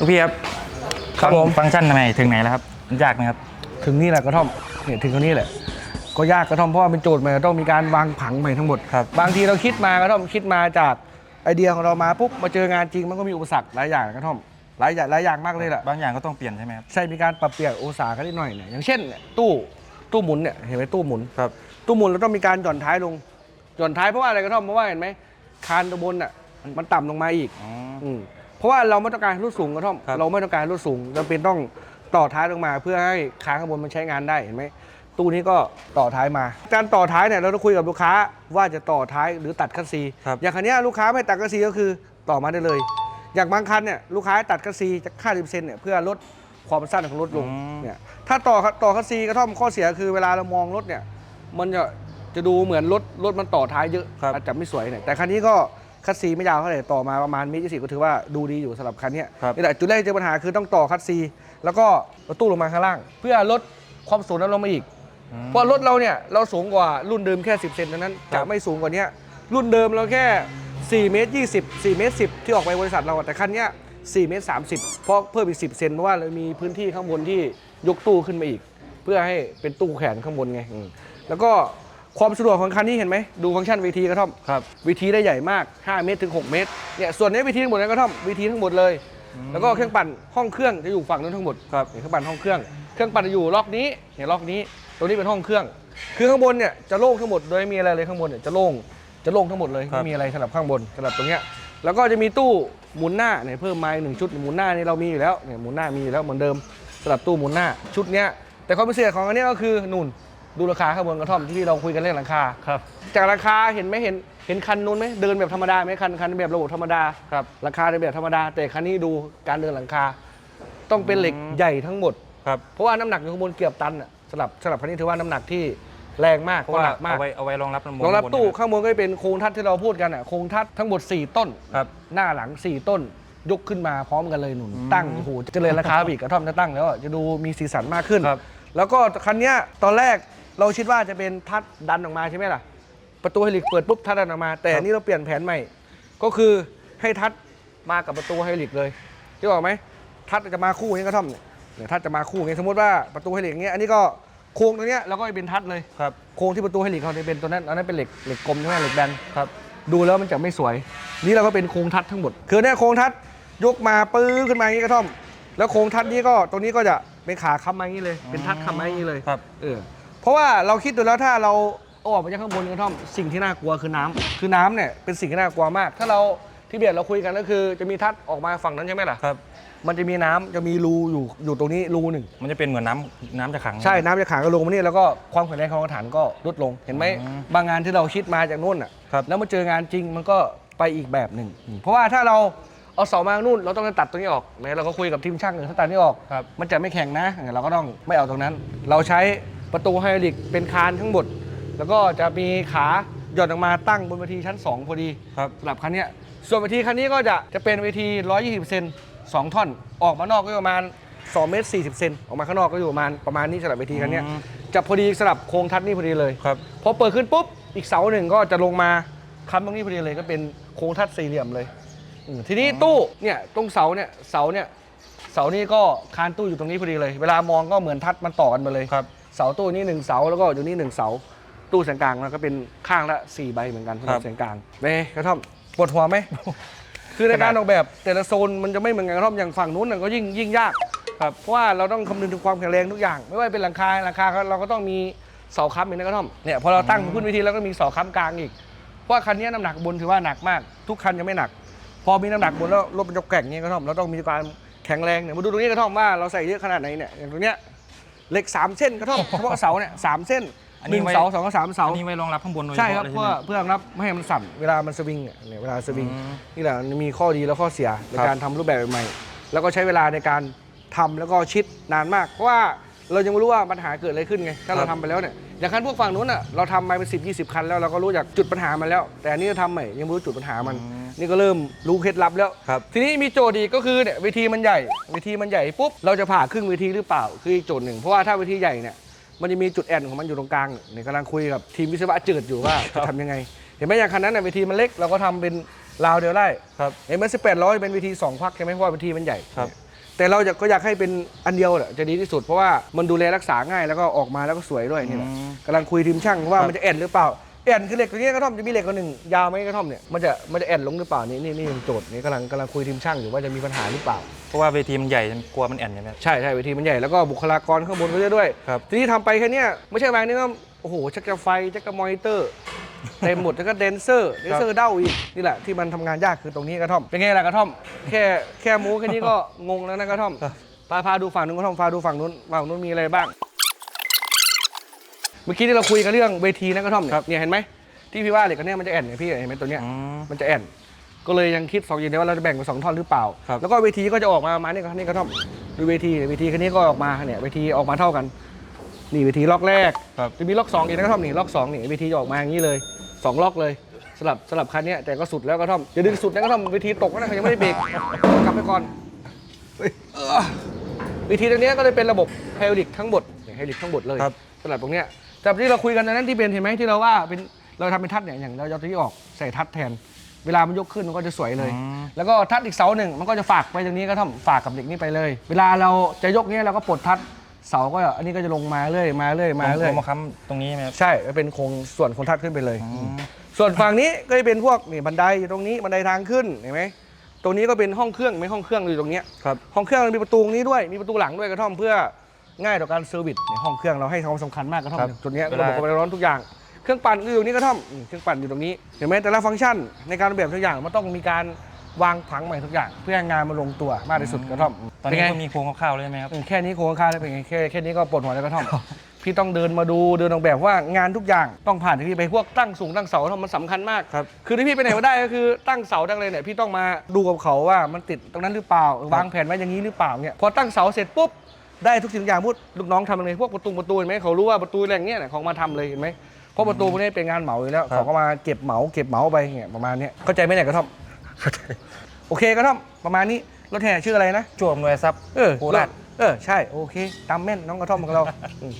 ลูกพี่ครับครับผม ฟังก์ชันทำไมถึงไหนแล้วครับมันยากไหมครับ ถึงนี่แหละกระท่อมเนี่ยถึงตรงนี้แหละ ก็ยากกระท่อมเพราะว่าเป็นโจทย์ใหม่ต้องมีการวางผังใหม่ทั้งหมดครับ บางทีเราคิดมากระท่อมคิดมาจากไอเดียของเรามาปุ๊บมาเจองานจริงมันก็มีอุปสรรคหลายอย่างกระท่อมหลายอย่างหลายอย่างมากเลยแหละบางอย่างก็ต้องเปลี่ยนใช่ไหมครับ ใช่มีการปรับเปลี่ยนองศากันนิดหน่อยเนี่ยอย่างเช่นเนี่ยตู้ตู้หมุนเนี่ยเห็นไหมตู้หมุน ครับ ตู้หมุนเราต้องมีการหย่อนท้ายลงหย่อนท้ายเพราะว่าอะไรกระท่อมเพราะว่าเห็นไหมคานตัวบนอะมันต่ำลงมาอีกอ๋ออืม เพราะว่าเราไม่ต้องการรถสูงกระท่อม ครับ เราไม่ต้องการรถสูงจำเป็นต้องต่อท้ายลงมาเพื่อให้ค้างข้างบนมันใช้งานได้เห็นไหมตู้นี้ก็ต่อท้ายมา การต่อท้ายเนี่ยเราต้องคุยกับลูกค้าว่าจะต่อท้ายหรือตัดคัสซี ครับ อย่างคันเนี้ยลูกค้าไม่ตัดคัสซีก็คือต่อมาได้เลย อย่างบางคันเนี่ยลูกค้าตัดคัสซีจากค่าดิบเซนเนี่ยเพื่อลดความสั้นของรถลงเนี่ยถ้าต่อต่อคัสซีกระท่อมข้อเสียคือเวลาเรามองรถเนี่ยมันจะจะดูเหมือนรถรถมันต่อท้ายเยอะ ครับ อาจจะไม่สวยเนี่ยแต่คันนี้ก็ คัสซีไม่ยาวเท่าไหร่ต่อมาประมาณเมตรยี่สิบก็ถือว่าดูดีอยู่สำหรับคันเนี้ยครับนี่แหละจุดแรกที่เจอปัญหาคือต้องต่อคัสซี แล้วก็รถตู้ลงมาข้างล่าง เพื่อลดความสูงนั้นลงมาอีกอืมเพราะรถเราเนี่ยเราสูงกว่ารุ่นเดิมแค่ 10 เซนเท่านั้นครัจะบ ไม่สูงกว่านี้รุ่นเดิมเราแค่ 4 เมตร 20 4 เมตร 10 ที่ออกไปบริษัทเราอะแต่คันเนี้ย4เมตร 30 เพราะเพิ่มอีก 10 เซนเพราะว่าเรามีพื้นที่ข้างบนที่ยกตู้ขึ้นมาอีก เพื่อให้เป็นตู้แขนข้างบนไงอืมแล้วก็ ความสะดวกของคันนี้เห็นไหมดูฟังก์ชันวีทีกระท่อมครับวีทีได้ใหญ่มาก 5 เมตรถึง 6 เมตรเนี่ยส่วนนี้วีทีทั้งหมดนะกระท่อมวีทีทั้งหมดเลย แล้วก็เครื่องปั่นห้องเครื่องจะอยู่ฝั่งนู้นทั้งหมดครับเนี่ยเครื่องปั่นห้องเครื่องเครื่องปั่นจะอยู่ล็อกนี้เนี่ยล็อกนี้ตรงนี้เป็นห้องเครื่อง คือข้างบนเนี่ยจะโล่งทั้งหมดโดยไม่มีอะไรเลยข้างบนเนี่ยจะโล่งจะโล่งทั้งหมดเลยครับไม่มีอะไรสำหรับข้างบนสำหรับตรงเนี้ยแล้วก็จะมีตู้หมุนหน้าเนี่ยเพิ่มมาอีกหนึ่งชุดหมุนหน้านี่เรามีอยู่แล้วเนี่ยหมุนหน้ามีอยู่แล้วเหมือนเดิมสำหรับตู้หมุนหน้าชุดเนี้ยแต่ความพิเศษของอันเนี้ยก็คือนุ่น ดูราคาข้างบนกระท่อมที่เราคุยกันเรื่องราคา ครับ จากราคาเห็นไหมเห็นเห็นคันนู้นไหมเดินแบบธรรมดาไหมคันคันแบบระบบธรรมดาครับราคาในแบบธรรมดา แต่คันนี้ดูการเดินหลังคา ต้องเป็นเหล็กอืมใหญ่ทั้งหมด ครับเพราะว่าน้ำหนักอยู่ข้างบนเกือบตันอะสำหรับสำหรับคันนี้ถือว่าน้ำหนักที่แรงมากเพราะว่าหนักมากเอาไว้เอาไว้รองรับน้ำมันรองรับตู้ข้างบนข้างบนก็เป็นโครงทัดที่เราพูดกันอะโครงทัดทั้งหมด 4 ต้น ครับ หน้าหลัง 4 ต้น ยกขึ้นมาพร้อมกันเลยหนุนอืมตั้งโอ้โหเจะเลยราคาไปอีกกระท่อมจะตั้งแล้วอะจะดูมีสีสันมากขึ้น ครับ แล้วก็คันเนี้ยตอนแรก เราคิดว่าจะเป็นทัดดันออกมาใช่ไหมล่ะ ประตูไฮดรอลิกเปิดปุ๊บทัดดันออกมา แต่อันนี้เราเปลี่ยนแผนใหม่ ก็คือให้ทัดมากับประตูไฮดรอลิกเลยที่บอกไหมทัดจะมาคู่อย่างนี้กระท่อมเนี่ยเนี่ยทัดจะมาคู่อย่างนี้สมมติว่าประตูไฮดรอลิกอย่างเงี้ยอันนี้ก็โครงตรงเนี้ยเราก็เป็นทัดเลยครับโครงที่ประตูไฮดรอลิกเขาจะเป็นตัวนั้นอันนั้นเป็นเหล็กเหล็กกลมใช่ไหมเหล็กแบนครับดูแล้วมันจะไม่สวย นี่เราก็เป็นโครงทัดทั้งหมด คือเนี่ยโครงทัดยกมาปื้อขึ้นมาอย่างนี้กระท่อม แล้วโครงทัดนี้ก็ตรงนี้ก็จะเป็นขาค้ำมาอย่างนี้เลย เป็นทัดค้ำมาอย่างนี้เลยครับเออ เพราะว่าเราคิดดูแล้วถ้าเราเอาออกมาจากข้างบนกระท่อมสิ่งที่น่ากลัวคือน้ำคือน้ำเนี่ยเป็นสิ่งที่น่ากลัวมาก ถ้าเราที่เบียดเราคุยกันก็คือจะมีทัดออกมาฝั่งนั้นใช่ไหมล่ะครับ มันจะมีน้ำจะมีรูอยู่อยู่ตรงนี้รูหนึ่ง มันจะเป็นเหมือนน้ำน้ำจะขัง ใช่ น้ำจะขังก็ลงมานี่แล้วก็ความแข็งแรงของกระถานก็ลดลง เห็นไหมอืมบางงานที่เราคิดมาจากนู่นอะ ครับ แล้วมาเจองานจริงมันก็ไปอีกแบบหนึ่ง เพราะว่าถ้าเราเอาเสามานู่น เราต้องตัดตรงนี้ออกไหนเราก็คุยกับทีมช่างหนึ่งถ้าตัดนี้ออก ครับ มันจะไม่แข็งนะ เราก็ต้องไม่เอาตรงนั้น เราใช้ ประตูไฮดรอลิกเป็นคานทั้งหมด แล้วก็จะมีขาหย่อนออกมาตั้งบนเวทีชั้น 2 พอดีครับสำหรับคันเนี้ยส่วนเวทีคันนี้ก็จะจะเป็นเวที 120เซนสองท่อน ออกมานอกก็ประมาณ2เมตร40เซนออกมาข้างนอกก็อยู่ประมาณประมาณนี้สำหรับเวทีคันเนี้ยอืมจะพอดีสำหรับโครงทัดนี่พอดีเลยครับพอเปิดขึ้นปุ๊บอีกเสาหนึ่งก็จะลงมาค้ำตรงนี้พอดีเลยก็เป็นโครงทัดสี่เหลี่ยมเลยอืมทีนี้ตู้เนี่ยตรงเสาเนี่ยเสาเนี่ยเสานี่ก็คานตู้อยู่ตรงนี้พอดีเลย เวลามองก็เหมือนทัดมันต่อกันมาเลยครับ เสาตู้นี้หนึ่งเสาแล้วก็อยู่นี่หนึ่งเสาตู้แสงกลางแล้วก็เป็นข้างละสี่ใบเหมือนกันสำหครัรับบแสงกลางเบ้กระท่อมปวดหัวไหม คือในการออกแบบแต่ละโซนมันจะไม่เหมือนกันกระท่อมอย่างฝั่งนู้นน่ะก็ยิ่งยิ่งยากครับเพราะว่าเราต้องคำนึงถึงความแข็งแรงทุกอย่าง ไม่ว่าเป็นหลังคาหลังคาเราก็ต้องมีเสาค้ำอีกนะกระท่อมเนี่ยพอเราตั้งพื้นวิธีแล้วก็มีเสาค้ำกลางอีก เพราะว่าคันนี้น้ำหนักบนถือว่าหนักมาก ทุกคันยังไม่หนัก พอมีน้ำหนักบนแล้วรถมันจะแกร่งอย่างเงี้ยกระท่อมเราต้องมีความแข็งแรงเนี่ยมาดูตรงนี้กระท่อมว่าเราใส่เยอะขนาดไหนเนี่ยอย่างตรงเนี้ย เหล็กสามเส้นกระท่อมเฉพาะเสาเนี่ยสามเส้นอันหนี้นึ่งไว้ เสาสองกับสามเสา อันนี้ไว้รองรับข้างบนโดยเฉใช่คพาะรับเลยเพื่อใช่ไหม เพื่อรับไม่ให้มันสั่นเวลามันสวิงเนี่ยเนี่ยเวลาสวิงอืมนี่แหละมันมีข้อดีและข้อเสียในครับ การทำรูปแบบใหม่ๆแล้วก็ใช้เวลาในการทำแล้วก็ชิดนานมาก เพราะว่าเรายังไม่รู้ว่าปัญหาเกิดอะไรขึ้นไงถ้าเราทำไปแล้วเนี่ยอย่างคันพวกฝั่งนู้นอะเราทำมาเป็นสิบยี่สิบคันแล้วเราก็รู้จากจุดปัญหามันแล้ว แต่อันนี้เราทำใหม่ยังไม่รู้จุดปัญหามัน อืม นี่ก็เริ่มรู้เคล็ดลับแล้ว ครับ ทีนี้มีโจทย์อีกก็คือเนี่ยเวทีมันใหญ่เวทีมันใหญ่ปุ๊บเราจะผ่าครึ่งเวทีหรือเปล่า คืออีกโจทย์หนึ่งเพราะว่าถ้าเวทีใหญ่เนี่ยมันจะมีจุดแอนของมันอยู่ตรงกลางเนี่ยกำลังคุยกับทีมวิศวะจืดอยู่ว่าจะทำยังไง เห็นไหมอย่างคันนั้นน่ะเวทีมันเล็กเราก็ทำเป็นราวเดียวได้ครับเห็นไหมสิบแปดร้อยเป็นเวทีสองพักใช่ไหมเพราะว่าเวทีมันใหญ่ครับ แต่เราจะก็อยากให้เป็นอันเดียวแหละจะดีที่สุดเพราะว่ามันดูแลรักษาง่ายแล้วก็ออกมาแล้วก็สวยด้วยนี่แหละอืมกำลังคุยทีมช่างว่าครับมันจะแอนหรือเปล่า แอนคือเหล็กตัวนี้กระท่อมจะมีเหล็กตัวหนึ่งยาวไหมกระท่อมเนี่ยมันจะมันจะแอนลงหรือเปล่านี่นี่นี่ยังโจทย์นี่กำลังกำลังคุยทีมช่างอยู่ว่าจะมีปัญหาหรือเปล่า เพราะว่าเวทีมันใหญ่กลัวมันแอนใช่ไหม ใช่ใช่เวทีมันใหญ่แล้วก็บุคลากรข้างบนก็เยอะด้วย ครับ ทีนี้ทำไปแค่เนี้ยไม่ใช่บางนี่ก็โอ้โหชักจะไฟชักจะมอนิเตอร์เต็มหมดแล้วก็แดนเซอร์แดนเซอร์เด้าอีกนี่แหละที่มันทำงานยากคือตรงนี้กระท่อมเป็นไงล่ะกระท่อม แค่แค่มูแค่นี้ก็งงแล้วนะกระท่อมพาพาดูฝั่งนู้นกระท่อมพาดูฝั่งนู้นฝั่งนู้นมีอะไรบ้าง เมื่อกี้ที่เราคุยกันเรื่องเวทีนะกระท่อมเนี่ยเนี่ยเห็นไหมที่พี่ว่าเหล็กอันเนี้ยมันจะแอนเนี่ยพี่เห็นไหมตัวเนี้ยอืมมันจะแอนก็เลยยังคิดสองอย่างเดียวว่าเราจะแบ่งเป็นสองท่อนหรือเปล่าครับแล้วก็เวทีก็จะออกมาประมาณนี้ก็นี่กระท่อมดูเวทีเวทีคันนี้ก็ออกมาเนี่ยเวทีออกมาเท่ากันนี่เวทีล็อกแรกครับจะมีล็อกสองอีกนะกระท่อมนี่ล็อกสองนี่เวทีจะออกมาอย่างนี้เลยสองล็อกเลยสลับสลับคันเนี้ยแต่ก็สุดแล้วกระท่อมอย่าดึงสุดนะกระท่อมเวทีตกนะเขายังไม่ได้เบรกกลับไปก่อนเฮ้ยเออเวทีตรงเนี้ยก็เลยเป็นระบบไฮดรอลิกทั้งหมดไฮดรอลิกทั้งหมดเลยครับสลับตรงเนี้ย แต่ที่เราคุยกันตอนนั้นที่เป็นเห็นไหมที่เราว่าเป็นเราทำเป็นทัดเนี่ยอย่างเราจะเอาตัวนี้ออกใส่ทัดแทน เวลามันยกขึ้นมันก็จะสวยเลยอืมแล้วก็ทัดอีกเสาหนึ่งมันก็จะฝากไปตรงนี้ก็ทำฝากกับเหล็กนี้ไปเลย เวลาเราจะยกเนี้ยเราก็ปลดทัดเสาก็อันนี้ก็จะลงมาเรื่อยมาเรื่อยมาเรื่อยลงมาค้ำตรงนี้ใช่ไหมครับใช่มันเป็นโครงส่วนโครงทัดขึ้นไปเลยอืมส่วนฝั่งนี้ก็จะเป็นพวกนี่บันไดอยู่ตรงนี้บันไดทางขึ้นเห็นไหมตรงนี้ก็เป็นห้องเครื่องไหมห้องเครื่องอยู่ตรงเนี้ยครับห้องเครื่องมันมีประตูตรงนี้ด้วยมีประตูหลังด้วยกระท่อมเพื่อ ง่ายต่อการเซอร์วิสในห้องเครื่องเราให้ความสำคัญมากกระท่อมครับจุดเนี้ยเวระลา บบความร้อนทุกอย่างเครื่องปั่นก็อยู่ตรงนี้กระท่อมอืมเครื่องปั่นอยู่ตรงนี้เห็นไหมแต่ละฟังก์ชันในการออกแบบทุกอย่างมันต้องมีการวางผังใหม่ทุกอย่าง เพื่อให้งานมันลงตัวมากที่สุดกระท่อมตอนเป็นี้ไง ก็มีโครงคร่าวๆเลยใช่ไหมครับ อืมแค่นี้โครงค่าได้เป็นไงแค่แค่นี้ก็ปวดหัวแล้วกระท่อมพี่ต้องเดินมาดูเดินออกแบบว่างานทุกอย่างต้องผ่านที่พี่ไปพวกตั้งสูงตั้งเสามันสำคัญมากครับคือที่พี่ไปไหนมาได้ก็คือตั้งเสาตั้งอะไรเนี่ยพี่ต้องมาดูกับเขาว่ามันติดตรงนั้นหรือเปล่า วางแผนไว้อย่างนี้หรือเปล่าเนี่ยพอตั้งเสาเสร็จปุ๊บ ได้ทุกสิ่งทุกอย่างพูดลูกน้องทำอะไรพวกประตูประตูเห็นไหมเขารู้ว่าประตูอะไรอย่างเงี้ยเนี่ยของมาทำเลยเห็นไหมเพราะประตูพวกนี้เป็นงานเหมาอยู่แล้วครับ เขาก็มาเก็บเหมาเก็บเหมาไปเนี่ยประมาณเนี้ยเข้าใจไหมเนี่ยกระท่อมโอเคกระท่อมประมาณนี้รถแห่ชื่ออะไรนะ จวบหน่วยทรัพย์เออโคราช เออ ใช่ โอเค ตามแม่นน้องกระท่อมของเรา อืม